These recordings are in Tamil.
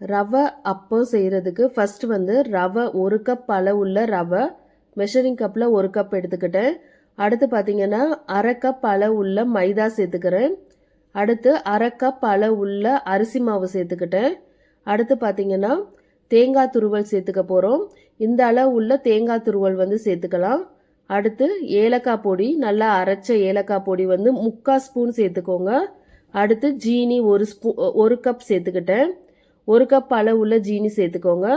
ரவை அப்போ செய்கிறதுக்கு ஃபஸ்ட்டு வந்து ரவை ஒரு கப் அளவுள்ள ரவை மெஷரிங் கப்பில் ஒரு கப் எடுத்துக்கிட்டேன். அடுத்து பார்த்தீங்கன்னா அரை கப் அளவுள்ள மைதா சேர்த்துக்கிறேன். அடுத்து அரை கப் அளவுள்ள அரிசி மாவு சேர்த்துக்கிட்டேன். அடுத்து பார்த்தீங்கன்னா தேங்காய் துருவல் சேர்த்துக்க போகிறோம் இந்த அளவு உள்ள தேங்காய் துருவல் வந்து சேர்த்துக்கலாம். அடுத்து ஏலக்காய் பொடி நல்லா அரைச்ச ஏலக்காய் பொடி வந்து முக்கால் ஸ்பூன் சேர்த்துக்கோங்க. அடுத்து ஜீனி ஒரு ஸ்பூ ஒரு கப் சேர்த்துக்கிட்டேன். ஒரு கப் அளவுள்ள ஜீனி சேர்த்துக்கோங்க.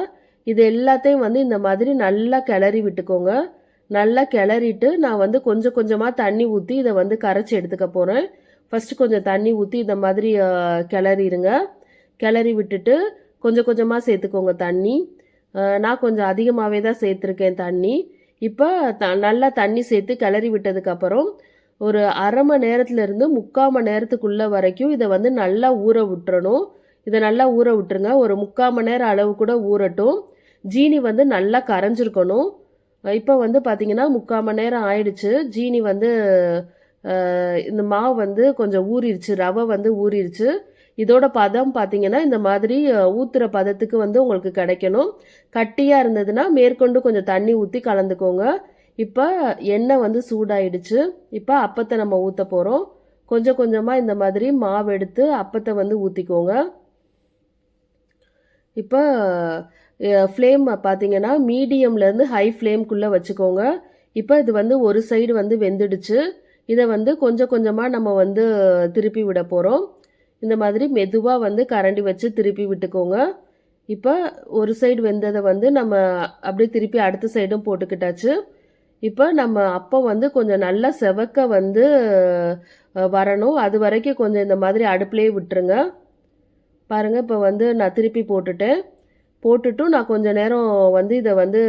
இது எல்லாத்தையும் வந்து இந்த மாதிரி நல்லா கிளறி விட்டுக்கோங்க. நல்லா கிளறிட்டு நான் வந்து கொஞ்சம் கொஞ்சமாக தண்ணி ஊற்றி இதை வந்து கரைச்சி எடுத்துக்க போகிறேன் ஃபஸ்ட்டு கொஞ்சம் தண்ணி ஊற்றி இந்த மாதிரி கிளறிடுங்க கிளறி விட்டுட்டு கொஞ்சம் கொஞ்சமாக சேர்த்துக்கோங்க தண்ணி. நான் கொஞ்சம் அதிகமாகவே தான் சேர்த்துருக்கேன் தண்ணி. இப்போ த நல்லா தண்ணி சேர்த்து கிளறி விட்டதுக்கப்புறம் ஒரு அரை மணி நேரத்துலேருந்து முக்கால் மணி நேரத்துக்குள்ளே வரைக்கும் இதை வந்து நல்லா ஊற விட்டுறணும். இதை நல்லா ஊற விட்டுருங்க. ஒரு முக்கால் மணி நேரம் அளவு கூட ஊறட்டும். ஜீனி வந்து நல்லா கரைஞ்சிருக்கணும். இப்போ வந்து பார்த்திங்கன்னா முக்கால் மணி நேரம் ஆயிடுச்சு. ஜீனி வந்து இந்த மாவு வந்து கொஞ்சம் ஊறிடுச்சு ரவை வந்து ஊறிடுச்சு இதோட பதம் பார்த்தீங்கன்னா இந்த மாதிரி ஊற்றுற பதத்துக்கு வந்து உங்களுக்கு கிடைக்கணும். கட்டியாக இருந்ததுன்னா மேற்கொண்டு கொஞ்சம் தண்ணி ஊற்றி கலந்துக்கோங்க. இப்போ எண்ணெய் வந்து சூடாயிடுச்சு. இப்போ அப்பத்தை நம்ம ஊற்ற போகிறோம் கொஞ்சம் கொஞ்சமாக இந்த மாதிரி மாவு எடுத்து அப்பத்தை வந்து ஊற்றிக்கோங்க இப்போ ஃப்ளேம் பார்த்தீங்கன்னா மீடியம்லேருந்து ஹை ஃப்ளேம்குள்ளே வச்சுக்கோங்க. இப்போ இது வந்து ஒரு சைடு வந்து வெந்துடுச்சு. இதை வந்து கொஞ்சம் கொஞ்சமாக நம்ம வந்து திருப்பி விட போகிறோம் இந்த மாதிரி மெதுவாக வந்து கரண்டி வச்சு திருப்பி விட்டுக்கோங்க. இப்போ ஒரு சைடு வெந்ததை வந்து நம்ம அப்படியே திருப்பி அடுத்த சைடும் போட்டுக்கிட்டாச்சு. இப்போ நம்ம அப்போ வந்து கொஞ்சம் நல்லா செவக்க வந்து வரணும். அது வரைக்கும் கொஞ்சம் இந்த மாதிரி அடுப்புலேயே விட்டுருங்க. பாருங்கள் இப்போ வந்து நான் திருப்பி போட்டுட்டேன் போட்டுட்டும் நான் கொஞ்ச நேரம் வந்து இதை வந்து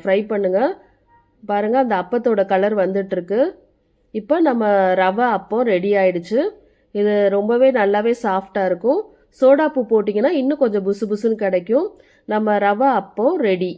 ஃப்ரை பண்ணுங்கள் பாருங்கள் அந்த அப்பத்தோட கலர் வந்துட்டுருக்கு. இப்போ நம்ம ரவை அப்பம் ரெடி ஆயிடுச்சு. இது ரொம்பவே நல்லாவே சாஃப்டாக இருக்கும். சோடாப்பூ போட்டிங்கன்னா இன்னும் கொஞ்சம் புசு புசுன்னு கிடைக்கும். நம்ம ரவை அப்பம் ரெடி